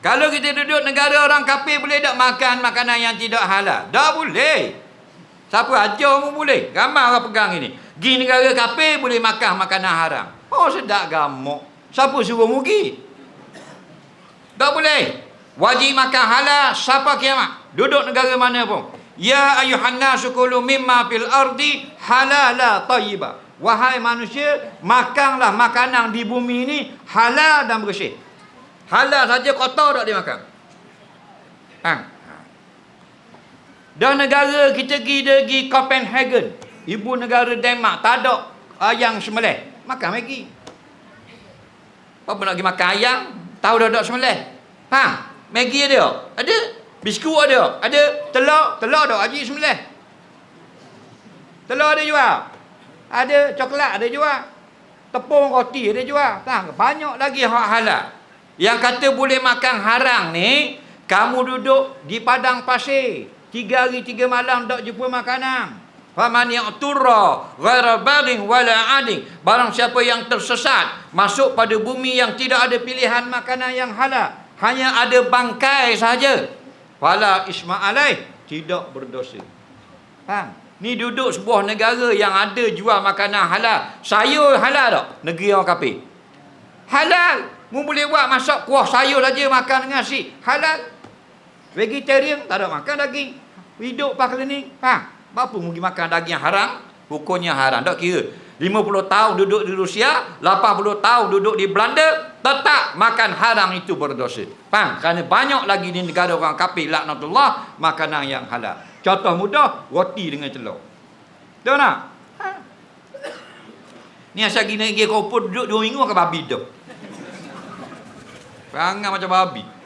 Kalau kita duduk negara orang kafir boleh tak makan makanan yang tidak halal? Tak boleh. Siapa ajar pun boleh. Ramai orang pegang ini. Gi negara kafir boleh makan makanan haram. Oh sedap gamuk. Siapa suruh mugi? Tak boleh. Wajib makan halal siapa kiamat. Duduk negara mana pun. Ya ayuhan nasu kulu mimma fil ardi halala tayyiba. Wahai manusia, makanlah makanan di bumi ini halal dan bersih. Halal saja kotor tak dimakan. Ha. Dan negara kita pergi pergi Copenhagen. Ibu negara Denmark tak ada ayam semelih. Makan Maggi. Apa nak pergi makan ayam? Tahu dah tak semelih? Ha? Maggi ada? Ada. Biskut ada? Ada. Telur? Telur ada. Haji semelih. Telur ada jual? Ada. Coklat ada jual? Tepung roti ada jual? Tak. Banyak lagi hak halal. Yang kata boleh makan haram ni, kamu duduk di padang pasir. Tiga hari tiga malam tak jumpa makanan. Faman yang turra ghaira baghin wala ading. Barang siapa yang tersesat masuk pada bumi yang tidak ada pilihan makanan yang halal, hanya ada bangkai saja. Fala isma alaih tidak berdosa. Faham? Ni duduk sebuah negara yang ada jual makanan halal. Sayur halal tak? Negeri orang kafir. Halal. Mu boleh buat masak kuah sayur saja makan dengan nasi. Halal. Vegetarian tak ada makan daging. Hidup pak klinik. Ha, apa mu pergi makan daging yang haram? Hukumnya haram. Tak kira. 50 tahun duduk di Rusia, 80 tahun duduk di Belanda, tetap makan haram itu berdosa. Faham? Kerana banyak lagi di negara orang kafir laknatullah makanan yang halal. Contoh mudah, roti dengan telur. Tahu tak? Ha. Ni asal gini gini kau pun duduk 2 minggu makan babi tu. Perangai macam babi.